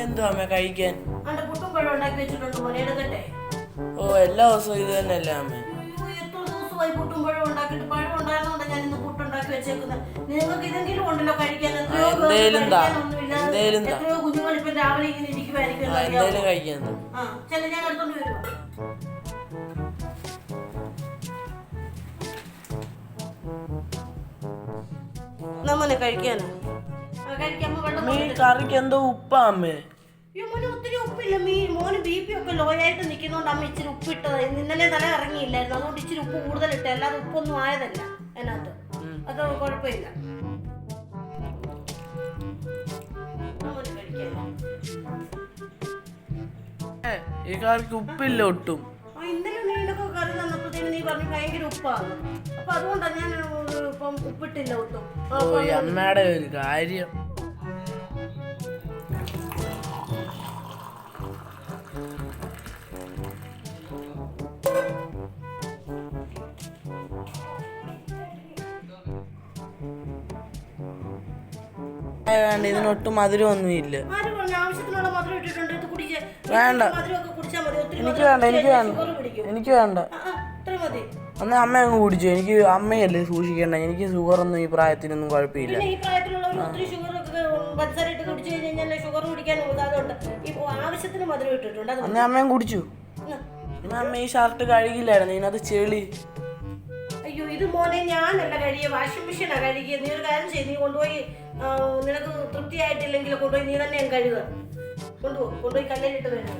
എന്തോ അമ്മ കഴിക്കാൻ? അവിടെ പുട്ടും പഴം ഉണ്ടാക്കി വെച്ചിട്ടുണ്ട് മോനെ എടുക്കട്ടെ? ഓ എല്ലാ ദിവസവും ഇത് തന്നെയല്ലേ അമ്മ? എത്ര ദിവസമായി പുട്ടും പഴം ഉണ്ടാക്കിയിട്ട് പഴം ഉണ്ടായിരുന്നോണ്ടാ ഞാൻ ഇന്ന് പുട്ടുണ്ടാക്കി വെച്ചേക്കുന്നത്. നിങ്ങൾക്ക് ഇതെങ്കിലും ഉണ്ടല്ലോ കഴിക്കാൻ? എത്രയോ എന്തേലും താ. കഴിക്കാനൊന്നുമില്ലാതെ എന്തേലും താ. എത്രയോ കുഞ്ഞുങ്ങൾ ഇപ്പം രാവിലെ ഇങ്ങനെ ഇരിക്കുമായിരിക്കും ആ, എന്തേലും കഴിക്കാൻ തോ. ആ ഞാൻ എടുത്തോണ്ട് കഴിക്കാനോ? അമ്മ കറിക്ക് എന്തോ ഉപ്പാ അമ്മേ. മോന് ഒത്തിരി ഉപ്പില്ല മീൻ. മോന് ബി പി ഒക്കെ ലോ ആയിട്ട് നിൽക്കുന്നോണ്ട് അമ്മ ഇച്ചിരി ഉപ്പിട്ടത്. ഇന്നലെ തല ഇറങ്ങിയില്ലായിരുന്നു അതുകൊണ്ട് ഇച്ചിരി ഉപ്പ് കൂടുതൽ ഇട്ടേ. അല്ലാതെ ഉപ്പൊന്നും ആയതല്ല അതിനകത്ത്. അത് കുഴപ്പമില്ല? ഈ കറിക്ക് ഉപ്പില്ല ഒട്ടും. ഇന്നലെ മീനൊക്കെ കറി തന്നപ്പോഴത്തേനും നീ പറഞ്ഞു ഭയങ്കര ഉപ്പാണ് അപ്പൊ അതുകൊണ്ടാണ് ഞാൻ ഉപ്പിട്ടില്ല ഒട്ടും. ആ, ഓ ഈ അമ്മയുടെ ഒരു കാര്യം. വേണ്ട ഇതിനൊട്ടും മധുരമൊന്നും ഇല്ല ആര് പറഞ്ഞു ആവശ്യത്തിനുള്ള മധുരം ഇട്ടിട്ടുണ്ട്. വേണ്ട. എനിക്ക് വേണ്ട എനിക്ക് വേണ്ട. എനിക്ക് വേണ്ട. അന്ന് അമ്മ അങ്ങ് കുടിച്ചു. എനിക്ക് അമ്മയല്ലേ സൂക്ഷിക്കേണ്ട എനിക്ക് ഷുഗർ ഒന്നും ഈ പ്രായത്തിനൊന്നും കുഴപ്പമില്ല. ഈ പ്രായത്തിലുള്ളവർ ഒത്തിരി ഷുഗർ ഒക്കെ പഞ്ചസാര ഇട്ട് കുടിച്ചു കഴിഞ്ഞാൽ ഷുഗർ കുടിക്കാൻ ആവശ്യത്തിന് മധുരം ഇട്ടിട്ടുണ്ട്. അന്ന് അമ്മയും കുടിച്ചു. അമ്മ ഈ ഷർട്ട് കഴുകില്ലായിരുന്നു. ഇതിനകത്ത് ചെളി. അയ്യോ ഇത് മോനെ ഞാനല്ല കഴിയ വാഷിംഗ് മെഷീനാ കഴുകിയ. നീ ഒരു കാര്യം ചെയ്ത് നീ കൊണ്ടുപോയി നിനക്ക് തൃപ്തിയായിട്ടില്ലെങ്കിൽ കൊണ്ടുപോയി നീ തന്നെ ഞാൻ കഴുകുക. കൊണ്ടുപോകും കൊണ്ടുപോയി കല്ലിലിട്ട് കഴുകുക.